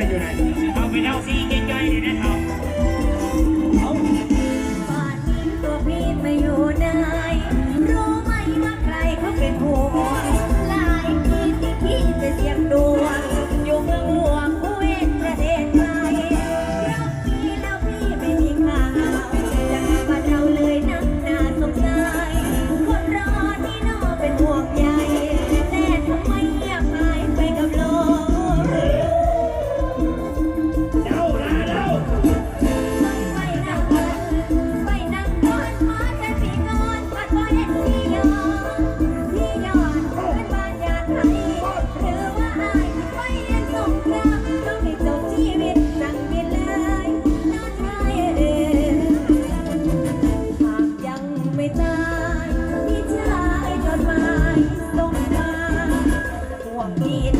เปอยู่ไหนเอาไปเล่าสิ ชายจดหมายส่งมาพวกพี่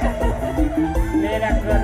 Primeira coisa.